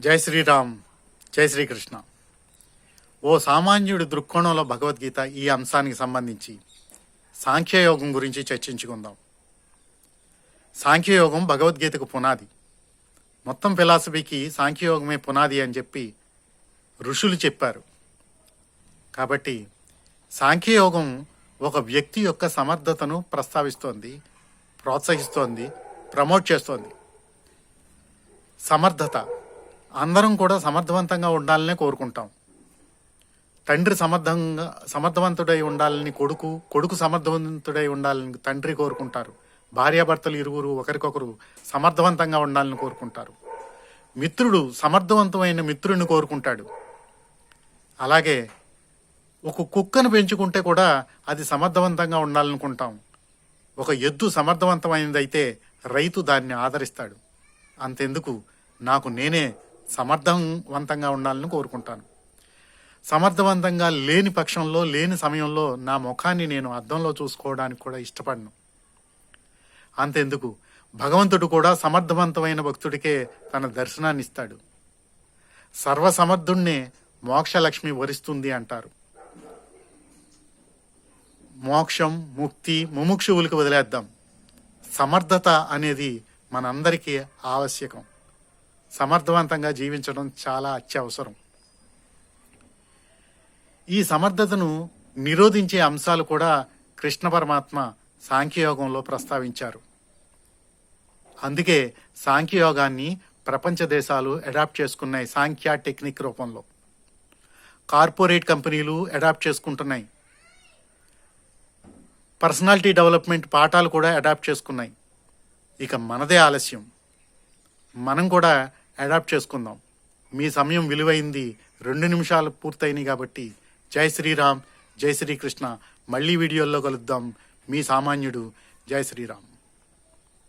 జై శ్రీరామ్ జై శ్రీకృష్ణ. ఓ సామాన్యుడి దృక్కోణంలో భగవద్గీత ఈ అంశానికి సంబంధించి సాంఖ్యయోగం గురించి చర్చించుకుందాం. సాంఖ్యయోగం భగవద్గీతకు పునాది. మొత్తం ఫిలాసఫీకి సాంఖ్యయోగమే పునాది అని చెప్పి ఋషులు చెప్పారు. కాబట్టి సాంఖ్యయోగం ఒక వ్యక్తి యొక్క సమర్థతను ప్రస్తావిస్తోంది ప్రోత్సహిస్తోంది ప్రమోట్ చేస్తోంది. సమర్థత. అందరం కూడా సమర్థవంతంగా ఉండాలనే కోరుకుంటాం. తండ్రి సమర్థంగా సమర్థవంతుడై ఉండాలని కొడుకు కొడుకు సమర్థవంతుడై ఉండాలని తండ్రి కోరుకుంటారు. భార్యాభర్తలు ఇరువురు ఒకరికొకరు సమర్థవంతంగా ఉండాలని కోరుకుంటారు. మిత్రుడు సమర్థవంతమైన మిత్రుడిని కోరుకుంటాడు. అలాగే ఒక కుక్కను పెంచుకుంటే కూడా అది సమర్థవంతంగా ఉండాలనుకుంటాం. ఒక ఎద్దు సమర్థవంతమైనదైతే రైతు దాన్ని ఆదరిస్తాడు. అంతెందుకు? నాకు నేనే సమర్థవంతంగా ఉండాలని కోరుకుంటాను. సమర్థవంతంగా లేని పక్షంలో లేని సమయంలో నా ముఖాన్ని నేను అద్దంలో చూసుకోవడానికి కూడా ఇష్టపడను. అంతెందుకు? భగవంతుడు కూడా సమర్థవంతమైన భక్తుడికే తన దర్శనాన్ని ఇస్తాడు సర్వసమర్థుణ్ణే మోక్షలక్ష్మి వరిస్తుంది అంటారు. మోక్షం ముక్తి ముముక్షువులకు వదిలేద్దాం. సమర్థత అనేది మనందరికీ ఆవశ్యకం. సమర్థవంతంగా జీవించడం చాలా అత్యవసరం. ఈ సమర్థతను నిరోధించే అంశాలు కూడా కృష్ణ పరమాత్మ సాంఖ్యయోగంలో ప్రస్తావించారు. అందుకే సాంఖ్యయోగాన్ని ప్రపంచ దేశాలు అడాప్ట్ చేసుకున్నాయి సాంఖ్య టెక్నిక్ రూపంలో. కార్పొరేట్ కంపెనీలు అడాప్ట్ చేసుకుంటున్నాయి. పర్సనాలిటీ డెవలప్మెంట్ పాఠాలు కూడా అడాప్ట్ చేసుకున్నాయి. ఇక మనదే ఆలస్యం. మనం కూడా అడాప్ట్ చేసుకుందాం. మీ సమయం విలువైంది. రెండు నిమిషాలు పూర్తయినాయి కాబట్టి జై శ్రీరామ్ జై శ్రీకృష్ణ. మళ్ళీ వీడియోల్లో కలుద్దాం. మీ సామాన్యుడు జై శ్రీరామ్.